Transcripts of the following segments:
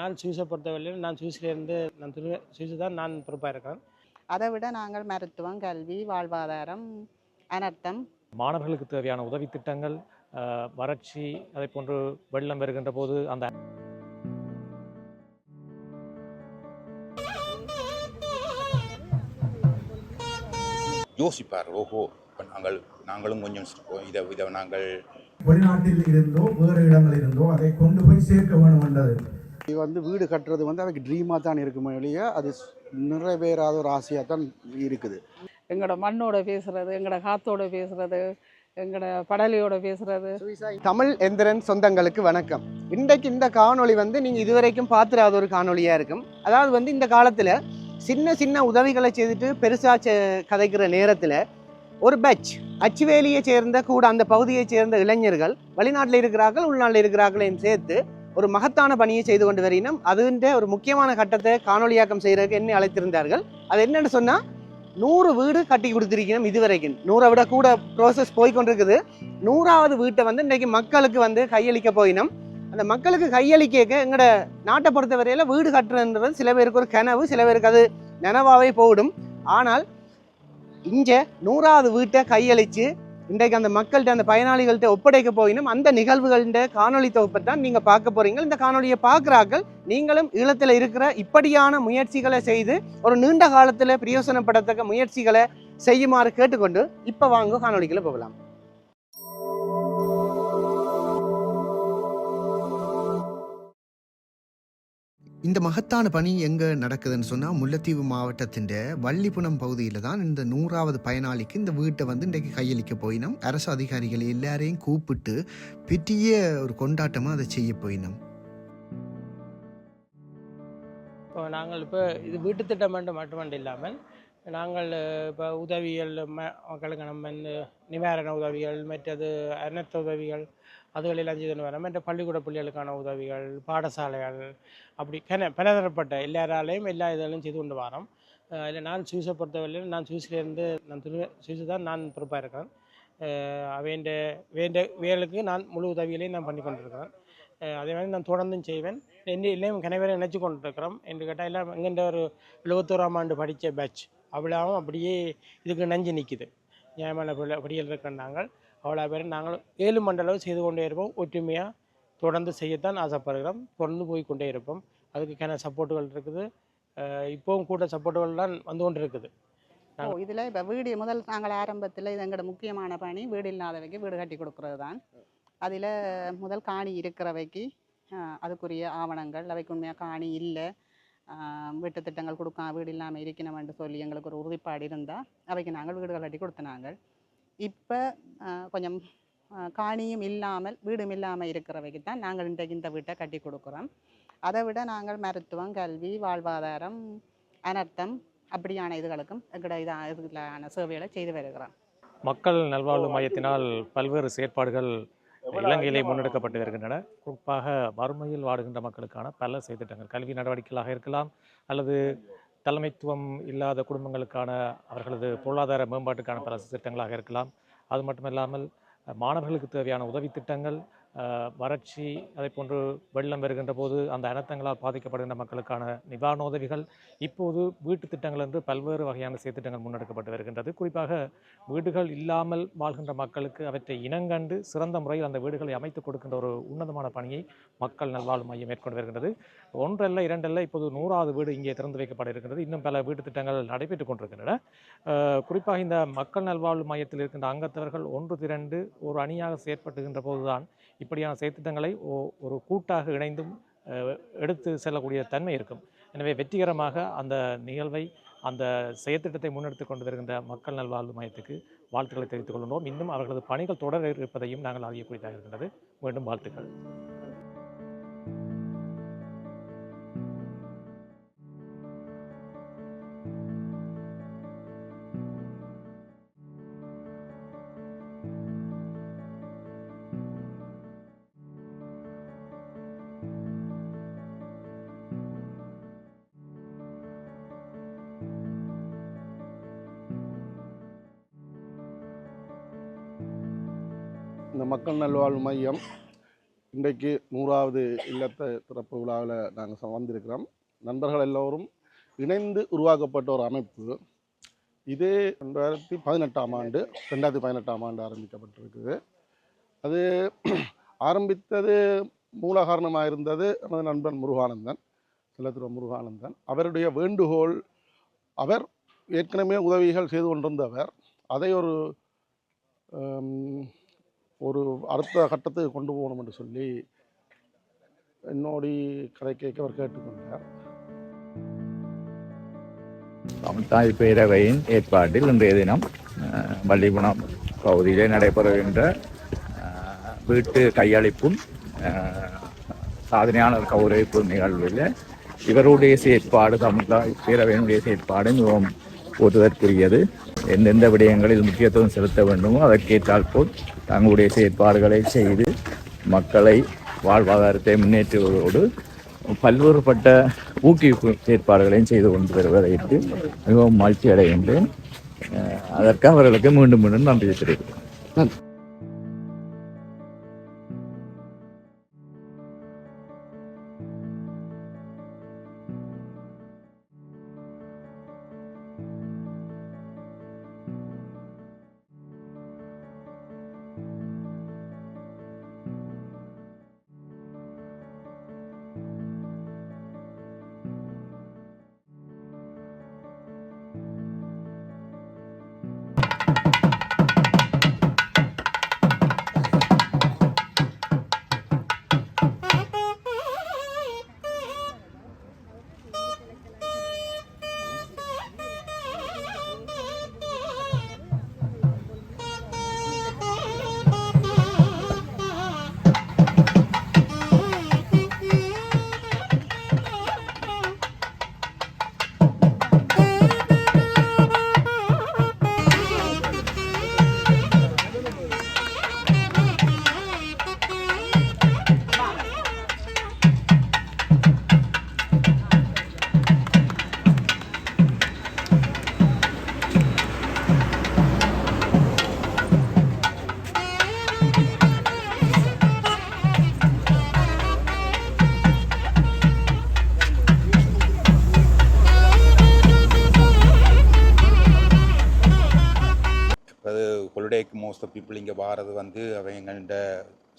நான் சுவிஸை பொறுத்தவரையிலும் நான் சுவிஸ்லேருந்து நான் திரு சுவிஸ் தான் நான் பொறுப்பாக இருக்கேன் அதை விட நாங்கள் மருத்துவம் கல்வி வாழ்வாதாரம் அனர்த்தம். மாணவர்களுக்கு தேவையான உதவி திட்டங்கள் வறட்சி அதை போன்று வெள்ளம் வருகின்ற போது அந்த யோசிப்பார் ஓஹோ இப்போ நாங்கள் நாங்களும் கொஞ்சம் இதை இதை நாங்கள் வெளிநாட்டில் இருந்தோ வேறு இடங்களில் இருந்தோ அதை கொண்டு போய் சேர்க்க வேண்டும் என்றது. இது வந்து வீடு கட்டுறது வந்து அதுக்கு ட்ரீமாக தான் இருக்குமே ஒழிய அது நிறைவேறாத ஒரு ஆசையாக தான் இருக்குது. எங்களோட மண்ணோட பேசுறது எங்களோட காத்தோட பேசுறது எங்களோட படலையோட பேசுறது. தமிழ் எந்திரன் சொந்தங்களுக்கு வணக்கம். இன்றைக்கு இந்த காணொளி வந்து நீங்கள் இதுவரைக்கும் பார்த்துடாத ஒரு காணொளியாக இருக்கும். அதாவது வந்து இந்த காலத்தில் சின்ன சின்ன உதவிகளை செய்துட்டு பெருசாக கதைக்கிற நேரத்தில் ஒரு பேட்ச் அச்சுவேலியை சேர்ந்த கூட அந்த பகுதியைச் சேர்ந்த இளைஞர்கள் வெளிநாட்டில் இருக்கிறார்கள் உள்நாட்டில் இருக்கிறார்களையும் சேர்த்து ஒரு மகத்தான பணியை செய்து கொண்டு வரையினும் அதுன்ற ஒரு முக்கியமான கட்டத்தை காணொலியாக்கம் செய்கிறதுக்கு என்னை அழைத்திருந்தார்கள். அது என்னென்னு சொன்னால் நூறு வீடு கட்டி கொடுத்துருக்கணும் இதுவரைக்கும். நூறை விட கூட ப்ரோசஸ் போய்கொண்டிருக்குது நூறாவது வீட்டை வந்து இன்றைக்கு மக்களுக்கு வந்து கையளிக்க போயினோம். அந்த மக்களுக்கு கையளிக்க எங்களோட நாட்டை பொறுத்தவரையில் வீடு கட்டுறதுன்றது சில பேருக்கு ஒரு கனவு சில பேருக்கு அது நினைவாவே போடும் ஆனால் இங்கே நூறாவது வீட்டை கையளித்து இன்றைக்கு அந்த மக்கள்கிட்ட அந்த பயனாளிகள்கிட்ட ஒப்படைக்க போயினும் அந்த நிகழ்வுகள்கிட்ட காணொலி தொகுப்பை தான் நீங்கள் பார்க்க போறீங்க. இந்த காணொளியை பார்க்குறாக்கள் நீங்களும் ஈழத்தில் இருக்கிற இப்படியான முயற்சிகளை செய்து ஒரு நீண்ட காலத்தில் பிரயோசனப்படத்தக்க முயற்சிகளை செய்யுமாறு கேட்டுக்கொண்டு இப்போ வாங்க காணொளிக்குள்ள போகலாம். இந்த மகத்தான பணி எங்கே நடக்குதுன்னு சொன்னால் முல்லைத்தீவு மாவட்டத்தின் வள்ளிப்புணம் பகுதியில் தான் இந்த நூறாவது பயனாளிக்கு இந்த வீட்டை வந்து இன்றைக்கு கையளிக்க போயினோம். அரசு அதிகாரிகள் எல்லாரையும் கூப்பிட்டு பிட்டிய ஒரு கொண்டாட்டமாக அதை செய்ய போயினோம். இப்போ நாங்கள் இப்போ இது வீட்டு திட்டம் மட்டும் மட்டுமன்று இல்லாமல் நாங்கள் இப்போ உதவிகள் மக்களுக்கு நம்ம நிவாரண உதவிகள் மற்றது அனர்த்த உதவிகள் அதுகளெல்லாம் செய்து வரோம் என்ற பள்ளிக்கூட பிள்ளைகளுக்கான உதவிகள் பாடசாலைகள் அப்படி கன பலதரப்பட்ட எல்லாராலையும் எல்லா இதெல்லாம் செய்து கொண்டு வரோம். அதில் நான் சுவிஸை பொறுத்தவரையிலும் நான் சுவிஸ்லேருந்து நான் திரு சுவிஸ் தான் நான் பொறுப்பாக இருக்கேன் வேண்ட வேண்ட வேலுக்கு நான் முழு உதவிகளையும் நான் பண்ணி கொண்டிருக்கிறேன். அதே மாதிரி நான் தொடர்ந்தும் செய்வேன். என்ன இல்லையும் கனவேரை நினச்சி கொண்டிருக்கிறோம். என்று கேட்டால் எல்லாம் எங்கெண்ட ஒரு எழுபத்தோராம் ஆண்டு படித்த பேட்ச் அவ்வளோவும் அப்படியே இதுக்கு நஞ்சு நிற்கிது நியாயமான பிள்ளை படிகள் இருக்கிற நாங்கள் அவ்வளோ பேர் நாங்களும் ஏழு மண்டலம் செய்து கொண்டே இருப்போம். ஒற்றுமையாக தொடர்ந்து செய்யத்தான் ஆசைப்படுகிறோம். தொடர்ந்து போய் கொண்டே இருப்போம். அதுக்கான சப்போர்ட்டுகள் இருக்குது. இப்போவும் கூட சப்போர்ட்டுகள்லாம் வந்து கொண்டு இருக்குது இதில் இப்போ வீடு முதல் நாங்கள் ஆரம்பத்தில் இது எங்களோட முக்கியமான பணி. வீடு இல்லாதவைக்கு வீடு கட்டி கொடுக்குறது தான் அதில் முதல் காணி இருக்கிறவைக்கு அதுக்குரிய ஆவணங்கள் அவைக்கு உண்மையாக காணி இல்லை. வீட்டு திட்டங்கள் கொடுக்க வீடு இல்லாமல் இருக்கணும்னு சொல்லி எங்களுக்கு ஒரு உறுதிப்பாடு இருந்தால் அவைக்கு நாங்கள் வீடுகள் கட்டி கொடுத்தனாங்க இப்போ கொஞ்சம் காணியும் இல்லாமல் வீடும் இல்லாமல் இருக்கிறவைக்கு தான் நாங்கள் இன்றைக்கு இந்த வீட்டை கட்டி கொடுக்குறோம். அதை விட நாங்கள் மருத்துவம் கல்வி வாழ்வாதாரம் அனர்த்தம் அப்படியான இதுகளுக்கும் எங்களோட இதா இதுலான சேவைகளை செய்து வருகிறோம். மக்கள் நல்வாழ்வு மையத்தினால் பல்வேறு செயற்பாடுகள் இலங்கையிலே முன்னெடுக்கப்பட்டு வருகின்றன குறிப்பாக வறுமையில் வாடுகின்ற மக்களுக்கான பல செய்திட்டங்கள். கல்வி நடவடிக்கைகளாக இருக்கலாம் அல்லது தலைமைத்துவம் இல்லாத குடும்பங்களுக்கான அவர்களது பொருளாதார மேம்பாட்டுக்கான பல திட்டங்களாக இருக்கலாம். அது மட்டும் இல்லாமல் மாணவர்களுக்கு தேவையான உதவி திட்டங்கள் வறட்சி அதை போன்று வெள்ளம் வருகின்ற போது அந்த அனர்த்தங்களால் பாதிக்கப்படுகின்ற மக்களுக்கான நிவாரண உதவிகள் இப்போது வீட்டு திட்டங்கள் என்று பல்வேறு வகையான செயற்திட்டங்கள் முன்னெடுக்கப்பட்டு வருகின்றது. குறிப்பாக வீடுகள் இல்லாமல் வாழ்கின்ற மக்களுக்கு அவற்றை இனங்கண்டு சிறந்த முறையில் அந்த வீடுகளை அமைத்துக் கொடுக்கின்ற ஒரு உன்னதமான பணியை மக்கள் நல்வாழ்வு மையம் மேற்கொண்டு வருகின்றது. ஒன்றல்ல இரண்டல்ல இப்போது நூறாவது வீடு இங்கே திறந்து வைக்கப்பட இருக்கின்றது. இன்னும் பல வீட்டு திட்டங்கள் நடைபெற்றுக் கொண்டிருக்கின்றன. குறிப்பாக இந்த மக்கள் நல்வாழ்வு மையத்தில் இருக்கின்ற அங்கத்தவர்கள் ஒன்று திரண்டு ஒரு அணியாக செயற்பட்டுகின்ற போதுதான் இப்படியான செயற்திட்டங்களை ஒரு கூட்டாக இணைந்தும் எடுத்து செல்லக்கூடிய தன்மை இருக்கும். எனவே வெற்றிகரமாக அந்த நிகழ்வை அந்த செயற்திட்டத்தை முன்னெடுத்து கொண்டு வருகின்ற மக்கள் நல்வாழ்வு மையத்துக்கு வாழ்த்துக்களை தெரிவித்துக் கொள்கின்றோம். இன்னும் அவர்களது பணிகள் தொடர இருப்பதையும் நாங்கள் அறியக்கூடியதாக இருக்கின்றது. மீண்டும் வாழ்த்துக்கள். இந்த மக்கள் நல்வாழ்வு மையம் இன்றைக்கு நூறாவது இல்லத்தை திறப்பு விழாவில் நாங்கள் வந்திருக்கிறோம். நண்பர்கள் எல்லோரும் இணைந்து உருவாக்கப்பட்ட ஒரு அமைப்பு. இது ரெண்டாயிரத்தி பதினெட்டாம் ஆண்டு ரெண்டாயிரத்தி பதினெட்டாம் ஆண்டு ஆரம்பிக்கப்பட்டிருக்குது. அது ஆரம்பித்தது மூல காரணமாக இருந்தது நமது நண்பன் முருகானந்தன் செல்லத்துறை முருகானந்தன். அவருடைய வேண்டுகோள் அவர் ஏற்கனவே உதவிகள் செய்து கொண்டிருந்தவர். அதை ஒரு ஒரு அடுத்த கட்டத்துக்கு கொண்டு போகணும் என்று சொல்லி என்னோடி கதை கேட்க அவர் கேட்டுக்கொண்டார். தமிழ்தாய் பேரவையின் ஏற்பாட்டில் இன்றைய தினம் அஹ், வள்ளிகுணம் பகுதியிலே நடைபெறுகின்ற வீட்டு கையளிப்பும் சாதனையாளர் கௌரவிப்பு நிகழ்வில் இவருடைய செயற்பாடு தமிழ்தாய் பேரவையினுடைய செயற்பாடு மிகவும் போற்றுதற்குரியது எந்தெந்த விடயங்களில் முக்கியத்துவம் செலுத்த வேண்டுமோ அதற்கேற்றால் போல் தங்களுடைய செயற்பாடுகளை செய்து மக்களை வாழ்வாதாரத்தை முன்னேற்றுவதோடு பல்வேறுபட்ட ஊக்குவிப்பு செயற்பாடுகளையும் செய்து கொண்டு வருவதற்கு மிகவும் மகிழ்ச்சி அடைகின்றேன் அதற்கு அவர்களுக்கு மீண்டும் மீண்டும் நன்றி தெரிவிக்கிறேன்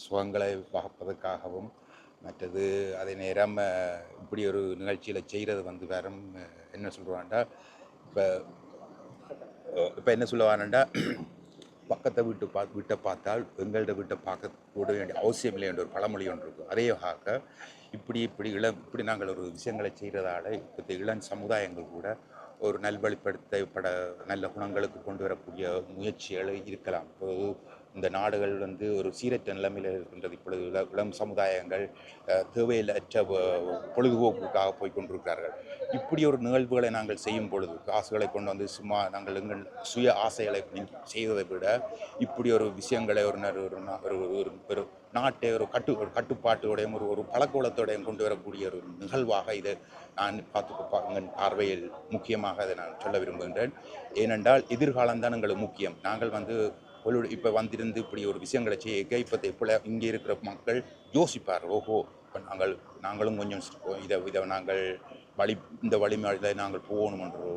சுகங்களை பார்ப்பதற்காகவும் மற்றது அதே நேரம் இப்படி ஒரு நிகழ்ச்சியில் செய்கிறது வந்து வேற என்ன சொல்லுவான்டா இப்போ இப்போ என்ன சொல்லுவானண்டா பக்கத்தை வீட்டு பா வீட்டை பார்த்தால் எங்கள்ட வீட்டை பார்க்க கூட வேண்டிய அவசியம் இல்லை என்ற ஒரு பழமொழி ஒன்று இருக்கும். அதே ஆக இப்படி இப்படி இளம் இப்படி நாங்கள் ஒரு விஷயங்களை செய்கிறதால இப்போ இளம் சமுதாயங்கள் கூட ஒரு நல்வழிப்படுத்தப்பட நல்ல குணங்களுக்கு கொண்டு வரக்கூடிய முயற்சிகள் இருக்கலாம். இப்போது இந்த நாடுகள் வந்து ஒரு சீரற்ற நிலைமையில் இருக்கின்றது. இப்பொழுது இளம் சமுதாயங்கள் தேவையிலற்ற பொழுதுபோக்குக்காக போய் கொண்டிருக்கிறார்கள். இப்படி ஒரு நிகழ்வுகளை நாங்கள் செய்யும் பொழுது காசுகளை கொண்டு வந்து சும்மா நாங்கள் எங்கள் சுய ஆசைகளை செய்வதை விட இப்படி ஒரு விஷயங்களை ஒரு ஒரு ஒரு நாட்டை ஒரு கட்டு ஒரு கட்டுப்பாட்டோடையும் ஒரு ஒரு பழக்கோலத்தோடையும் கொண்டு வரக்கூடிய ஒரு நிகழ்வாக இதை நான் பார்த்து எங்கள் பார்வையில் முக்கியமாக அதை நான் சொல்ல விரும்புகின்றேன். ஏனென்றால் எதிர்காலம் தான் எங்களுக்கு முக்கியம். நாங்கள் வந்து ஒரு இப்போ வந்திருந்து இப்படி ஒரு விஷயங்களை செய்ய இப்போ இப்போ இங்கே இருக்கிற மக்கள் யோசிப்பார். ஓஹோ இப்போ நாங்கள் நாங்களும் கொஞ்சம் இதை இதை நாங்கள் வழி இந்த வழிமுறையில் நாங்கள் போகணுமென்ற ஒரு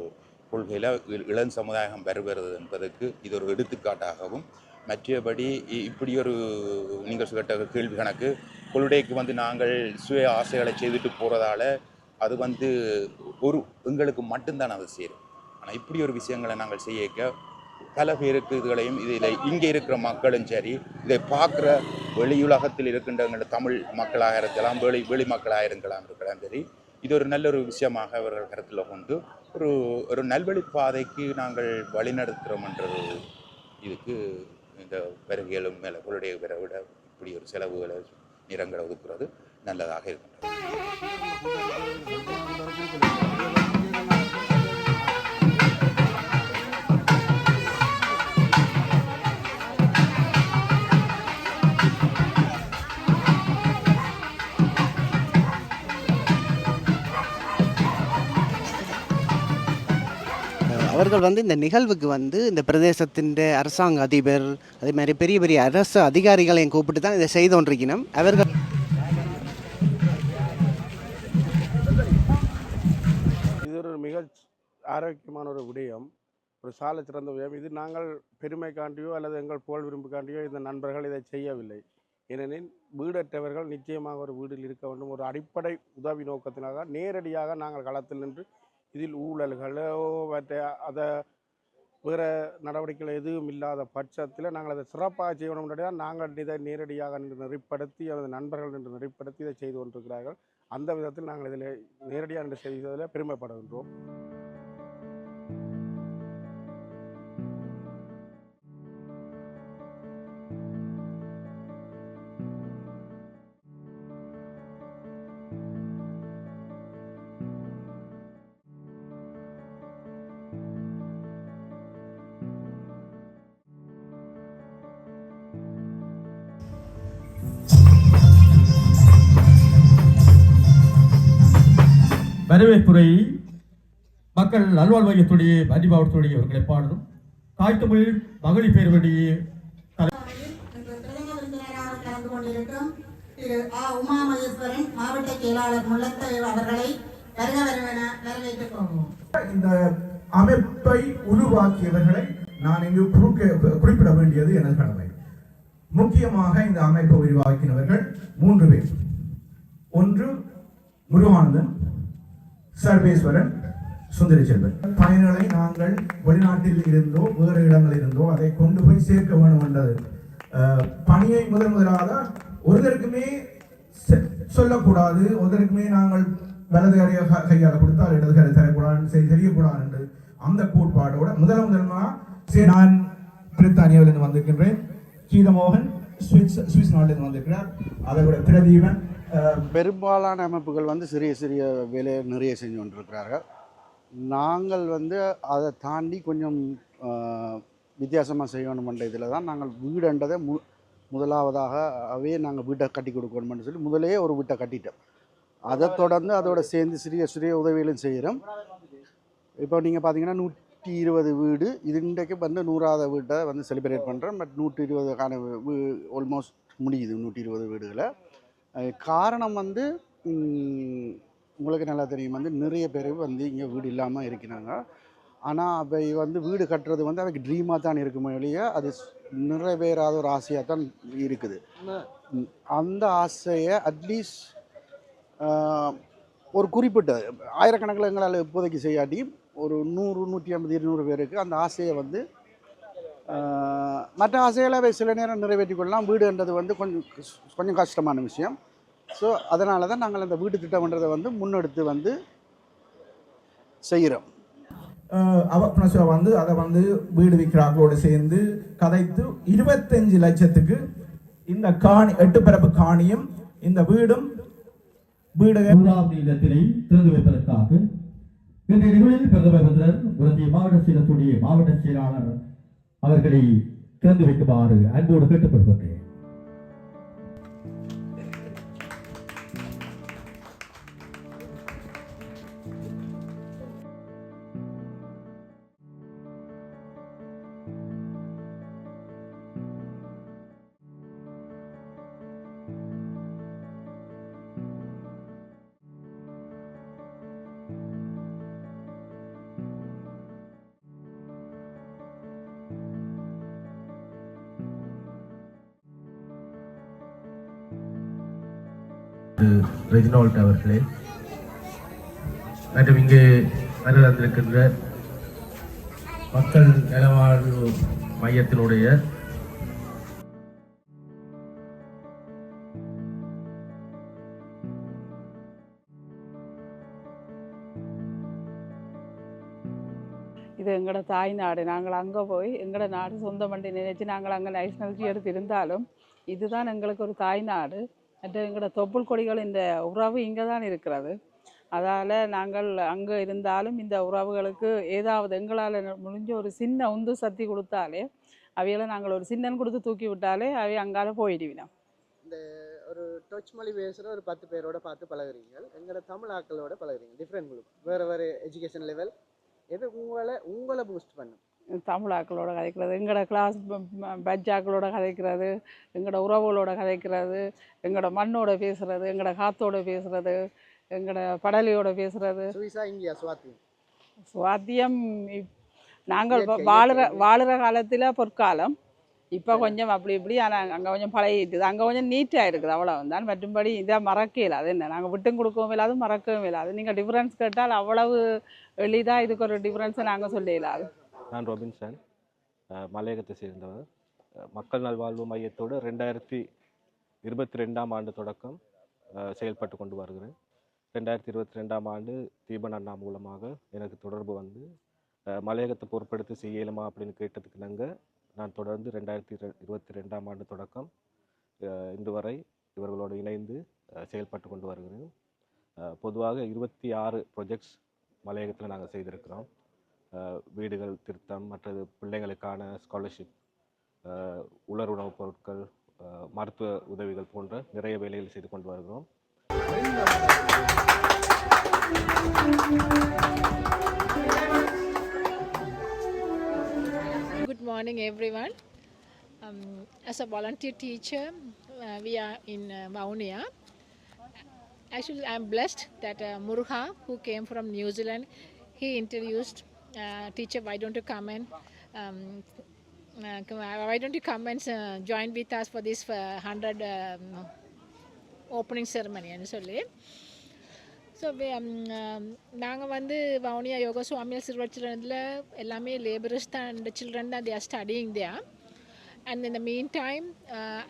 கொள்கையில் இளம் சமுதாயம் வருகிறது என்பதற்கு இது ஒரு எடுத்துக்காட்டாகவும் மற்றபடி இ- இப்படி ஒரு நீங்கள் கேட்ட கேள்வி கணக்கு கொள்கைக்கு வந்து நாங்கள் சுய ஆசைகளை செய்துட்டு போகிறதால அது வந்து ஒரு எங்களுக்கு மட்டும்தான் அது சேரும். ஆனால் இப்படி ஒரு விஷயங்களை நாங்கள் செய்யக்க பல பேருக்கு இதுகளையும் இதில் இங்கே இருக்கிற மக்களும் சரி இதை பார்க்குற வெளியுலகத்தில் இருக்கின்ற தமிழ் மக்களாக இருக்கலாம் வெளி வெளி மக்களாக இருக்கலாம் இருக்கலாம் சரி இது ஒரு நல்ல ஒரு விஷயமாக அவர்கள் கருத்தில் கொண்டு ஒரு ஒரு நல்வழி பாதைக்கு நாங்கள் வழிநடத்துகிறோம் என்ற ஒரு இதுக்கு இந்த வருகைகளும் மேலே உங்களுடைய விட விட இப்படி ஒரு செலவுகளை நிறங்களை ஒதுக்குறது நல்லதாக இருக்கும் அவர்கள் வந்து இந்த நிகழ்வுக்கு வந்து இந்த பிரதேசத்தின் அரசாங்க அதிபர் அதே மாதிரி பெரிய பெரிய அரசு அதிகாரிகளையும் கூப்பிட்டு தான் இதை செய்து கொண்டிருக்கணும். அவர்கள் இது ஒரு மிக ஆரோக்கியமான ஒரு விடயம். ஒரு சால சிறந்த விடயம். இது நாங்கள் பெருமைக்காண்டியோ அல்லது எங்கள் புகழ் விரும்புக்காண்டியோ இந்த நண்பர்கள் இதை செய்யவில்லை. ஏனெனில் வீடற்றவர்கள் நிச்சயமாக ஒரு வீடில் இருக்க வேண்டும். ஒரு அடிப்படை உதவி நோக்கத்தினாக நேரடியாக நாங்கள் களத்தில் நின்று இதில் ஊழல்களோ மற்ற அதை வேறு நடவடிக்கைகள் எதுவும் இல்லாத பட்சத்தில் நாங்கள் அதை சிறப்பாக செய்யணும் நாங்கள் இதை நேரடியாக நின்று நெறிப்படுத்தி அல்லது நண்பர்கள் நின்று நெறிப்படுத்தி இதை செய்து கொண்டிருக்கிறார்கள். அந்த விதத்தில் நாங்கள் இதில் நேரடியாக நின்று செய்ததில் பெருமைப்படுகின்றோம். வரவேற்புரை மக்கள் நல்வாழ்வாயத்துடைய பண்டி மாவட்டத்துடைய அவர்களை பாடலும் தாய்த்தமிழ் மகளிர் பேரவழியே கலந்து கொண்டிருக்கும் திரு ஆ உமா மகேஸ்வரன் மாவட்ட செயலாளர் முல்லத்தேவ் அவர்களை வருக வருவன வரவேற்றுக் கொள்வோம். இந்த அமைப்பை உருவாக்கியவர்களை நான் இங்கு குறிப்பிட வேண்டியது எனது கடமை. முக்கியமாக இந்த அமைப்பை உருவாக்கினவர்கள் மூன்று பேர். ஒன்று முருகானந்தன் சர்வேஸ்வரன் சுந்தரி செல்வன். பயன்களை நாங்கள் வெளிநாட்டில் இருந்தோ வேறு இடங்களில் இருந்தோ அதை கொண்டு போய் சேர்க்க வேண்டும் என்றது பணியை முதன் முதலாக ஒருத்தருக்குமே செ- சொல்லக்கூடாது. ஒருத்தருக்குமே நாங்கள் வலது கரையை கையால் கொடுத்தால் இடது கரை தரக்கூடாது சரி தெரியக்கூடாது என்று அந்த கோட்பாடோட முதல் முதலமாக சரி, நான் பிரித்தானியாவிலிருந்து வந்திருக்கின்றேன். கீதமோகன் சுவிஸ் சுவிஸ் நாட்டிலிருந்து வந்திருக்கிறார். அதை விட பிரதீபன் பெரும்பாலான அமைப்புகள் வந்து சிறிய சிறிய வேலையை நிறைய செஞ்சு கொண்டிருக்கிறார்கள். நாங்கள் வந்து அதை தாண்டி கொஞ்சம் வித்தியாசமாக செய்யணுமென்ற இதில் தான் நாங்கள் வீடுன்றதை மு முதலாவதாகவே நாங்கள் வீட்டை கட்டி கொடுக்கணும்னு சொல்லி முதலே ஒரு வீட்டை கட்டிட்டோம். அதை தொடர்ந்து அதோட சேர்ந்து சிறிய சிறிய உதவிகளும் செய்கிறோம். இப்போ நீங்கள் பார்த்தீங்கன்னா நூற்றி இருபது வீடு இது இன்றைக்கு வந்து நூறாவது வீட்டை வந்து செலிப்ரேட் பண்ணுறோம் பட் நூற்றி இருபதுக்கான ஆல்மோஸ்ட் முடியுது நூற்றி இருபது வீடுகளை. காரணம் வந்து உங்களுக்கு நல்லா தெரியும். வந்து நிறைய பேர் வந்து இங்கே வீடு இல்லாமல் இருக்கிறாங்க. ஆனால் அவை வந்து வீடு கட்டுறது வந்து அவைக்கு ட்ரீமாக தான் இருக்குமே ஒழிய அது நிறைவேறாத ஒரு ஆசையாக தான் இருக்குது. அந்த ஆசையை அட்லீஸ்ட் ஒரு குறிப்பிட்ட ஆயிரக்கணக்கில் எங்களால் இப்போதைக்கு செய்யாட்டி ஒரு நூறு நூற்றி ஐம்பது இருநூறு பேருக்கு அந்த ஆசையை வந்து மற்ற ஆசைகளை அவை சில நேரம் நிறைவேற்றிக் கொள்ளலாம். வீடுன்றது வந்து கொஞ்சம் கொஞ்சம் கஷ்டமான விஷயம். ஸோ அதனால தான் நாங்கள் அந்த வீட்டு திட்டம்ன்றதை வந்து முன்னெடுத்து வந்து செய்கிறோம். அஹ் அவ பிரணசுவா வந்து அதை வந்து வீடு விற்கிறாங்களோடு சேர்ந்து கதைத்து இருபத்தஞ்சு லட்சத்துக்கு இந்த காணி எட்டு பரப்பு காணியும் இந்த வீடும் வீடு இல்லத்தினை திறந்து வைப்பதற்காக இன்றைய நிகழ்வில் பிரதமர் மாவட்ட செயலத்துடைய மாவட்ட செயலாளர் அவர்களை திறந்து வைக்குமாறு அன்போடு கேட்டுக்கொள்கிறேன் திரு ரெஜினால்ட் அவர்களே. மற்றும் இங்கே வருகை தந்திருக்கின்ற மக்கள் நலவாழ்வு மையத்தினுடைய இது எங்களோட தாய் நாடு. நாங்கள் அங்கே போய் எங்களோட நாடு சொந்த மண்டி நினைச்சு நாங்கள் அங்கே நேஷனாலிட்டி எடுத்து இருந்தாலும் இதுதான் எங்களுக்கு ஒரு தாய் நாடு. மற்ற எங்களோட தொப்புள் கொடிகள் இந்த உறவு இங்கே தான் இருக்கிறது. அதால் நாங்கள் அங்கே இருந்தாலும் இந்த உறவுகளுக்கு ஏதாவது எங்களால் முடிஞ்ச ஒரு சின்ன உந்து சக்தி கொடுத்தாலே அவையெல்லாம் நாங்கள் ஒரு சின்னன் கொடுத்து தூக்கி விட்டாலே அவை அங்கால போயிடுவினோம் இந்த ஒரு டச் மொழி பேசுகிற ஒரு பத்து பேரோட பார்த்து பழகுறீங்க. எங்களோட தமிழ் ஆக்களோட பழகுறீங்க. டிஃப்ரெண்ட் குரூப் வேறு வேறு எஜுகேஷன் லெவல் எது உங்களை உங்களை பூஸ்ட் பண்ணும்? தமிழாக்களோட கதைக்கிறது எங்களோட கிளாஸ் பஜ்ஜாக்களோட கதைக்கிறது எங்களோட உறவுகளோட கதைக்கிறது எங்களோட மண்ணோட பேசுறது எங்களோட காத்தோட பேசுறது எங்களோட படலையோட சுவாத்தி சுவாத்தியம். நாங்கள் வாழுற. வாழுற காலத்தில் பொற்காலம். இப்போ கொஞ்சம் அப்படி இப்படி ஆனால் அங்கே கொஞ்சம் பழகிட்டுது. அங்கே கொஞ்சம் நீட்டாக இருக்குது அவ்வளோ தான் மற்றும்படி இதை மறக்கல அது என்ன? நாங்கள் விட்டும் கொடுக்கவும் இல்லாது மறக்கவும் இல்லாது நீங்கள் டிஃப்ரென்ஸ் கேட்டால் அவ்வளவு எளிதாக இதுக்கு ஒரு டிஃப்ரென்ஸை நாங்கள் சொல்ல நான் ரொபின்சன் மலையகத்தை சேர்ந்தவர். மக்கள் நல்வாழ்வு மையத்தோடு ரெண்டாயிரத்தி இருபத்தி ரெண்டாம் ஆண்டு தொடக்கம் செயல்பட்டு கொண்டு வருகிறேன். ரெண்டாயிரத்தி இருபத்தி ரெண்டாம் ஆண்டு தீபன் அண்ணா மூலமாக எனக்கு தொடர்பு வந்து மலையகத்தை பொருட்படுத்தி செய்யலுமா அப்படின்னு கேட்டதுக்கு நாங்கள் நான் தொடர்ந்து ரெண்டாயிரத்தி இருபத்தி ரெண்டாம் ஆண்டு தொடக்கம் இன்று வரை இவர்களோடு இணைந்து செயல்பட்டு கொண்டு வருகிறேன். பொதுவாக இருபத்தி ஆறு ப்ரொஜெக்ட்ஸ் மலையகத்தில் நாங்கள் செய்திருக்கிறோம். வீடுகள் திருத்தம் மற்றது பிள்ளைங்களுக்கான ஸ்காலர்ஷிப் உலர் உணவுப் பொருட்கள் அஹ் மருத்துவ உதவிகள் போன்ற நிறைய வேலைகள் செய்து கொண்டு வருகிறோம் Good morning, everyone. Um, as a volunteer teacher, uh, we are in uh, Vaunia. Actually, I'm blessed that uh, Murha, who came from New Zealand, he introduced, uh, Uh, teacher, why don't you come and um, uh, why don't you come and uh, join with us for this uh, 100 um, opening ceremony and சொல்லி. So um, um, நாங்கள் வந்து வவுனியா யோகா சுவாமியார் சிறுவர் சில்ட்ரனில் எல்லாமே labourers தான் இந்த children தான் தேர் studying Diya and இந்த mean time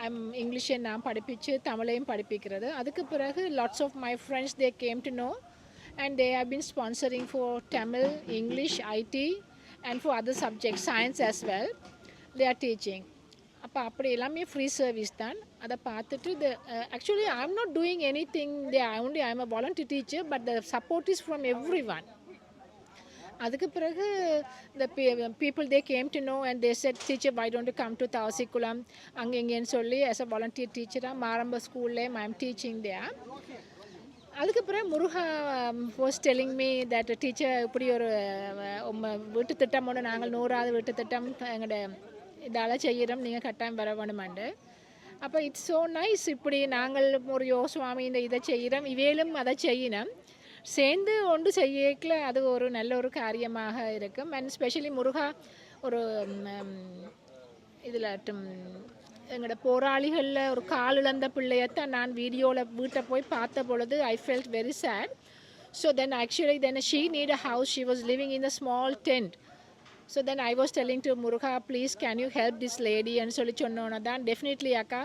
I'm இங்கிலீஷை நான் படிப்பிச்சு தமிழையும் படிப்பிக்கிறது. அதுக்கு பிறகு lots of my friends they came to know and they have been sponsoring for Tamil English IT and for other subject science as well. They are teaching. அப்போ அப்படி எல்லாமே ஃப்ரீ சர்வீஸ் தான். அதை பார்த்துட்டு the actually I am not doing anything they only I am a volunteer teacher but the support is from everyone அதுக்கு பிறகு the people they came to know and they said teacher why don't come to Thasikulam அங்கே இங்கேன்னு சொல்லி as a volunteer டீச்சராக மாரம்ப ஸ்கூல்லே I am teaching they அதுக்கப்புறம் Muruga was telling me that teacher இப்படி ஒரு um, வீட்டு திட்டம் ஒன்று நாங்கள் நூறாவது வீட்டு திட்டம் எங்களோட இதால் செய்கிறோம் நீங்கள் கட்டாயம் வர வேணுமாண்டு அப்போ இட்ஸ் ஸோ நைஸ் இப்படி நாங்கள் ஒரு யோ சுவாமி இந்த இதை செய்கிறோம் இவேலும் அதை செய்யணும் சேர்ந்து ஒன்று செய்யக்கில் அது ஒரு நல்ல ஒரு காரியமாக இருக்கும். அண்ட் ஸ்பெஷலி முருகா ஒரு um, இதில் எங்களோட போராளிகளில் ஒரு கால் இழந்த பிள்ளையத்தான் நான் வீடியோவில் வீட்டை போய் பார்த்த பொழுது I felt very sad so then actually then she need a house she was living in a small tent so then I was telling to Muruga please can you help this lady ன்னு சொல்லி சொன்னோன்னா தான் definitely அக்கா.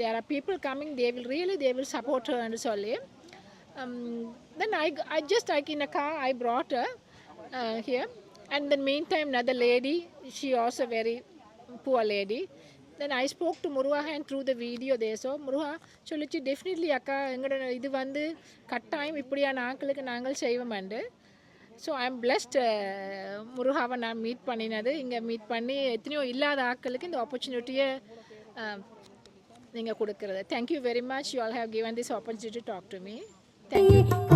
There are people coming they will really they will support ஹர்னு சொல்லி. Um, then I, g- I just like in a car I brought her uh, here. And then meantime another lady she also then I spoke to Muruga spoke through the video தேசோ Muruga சொல்லிச்சு definitely அக்கா எங்களோட இது வந்து கட்டாயம் இப்படியான ஆட்களுக்கு நாங்கள் செய்வோமெண்டு ஸோ ஐ எம் பிளஸ்ட் முருகாவை நான் மீட் பண்ணினது. இங்கே மீட் பண்ணி எத்தனையோ இல்லாத ஆட்களுக்கு இந்த ஆப்பர்ச்சுனிட்டியை நீங்கள் கொடுக்குறது. Thank you very much you all have given this opportunity talk to me thank you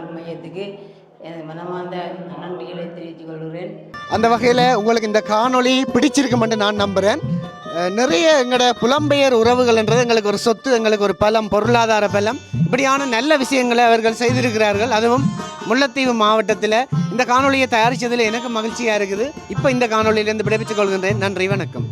மக்கள் மையத்துக்கு மனமார்ந்த தெரிவித்துக் கொள்கிறேன். அந்த வகையில் உங்களுக்கு இந்த காணொளி பிடிச்சிருக்குமென்று நான் நம்புகிறேன் நிறைய எங்களோட புலம்பெயர் உறவுகள்ன்றது எங்களுக்கு ஒரு சொத்து எங்களுக்கு ஒரு பலம் பொருளாதார பலம் இப்படியான நல்ல விஷயங்களை அவர்கள் செய்திருக்கிறார்கள். அதுவும் முல்லைத்தீவு மாவட்டத்தில் இந்த காணொளியை தயாரித்ததில் எனக்கு மகிழ்ச்சியாக இருக்குது. இப்போ இந்த காணொலியிலேருந்து விடைபெற்றுக் கொள்கின்றேன். நன்றி வணக்கம்.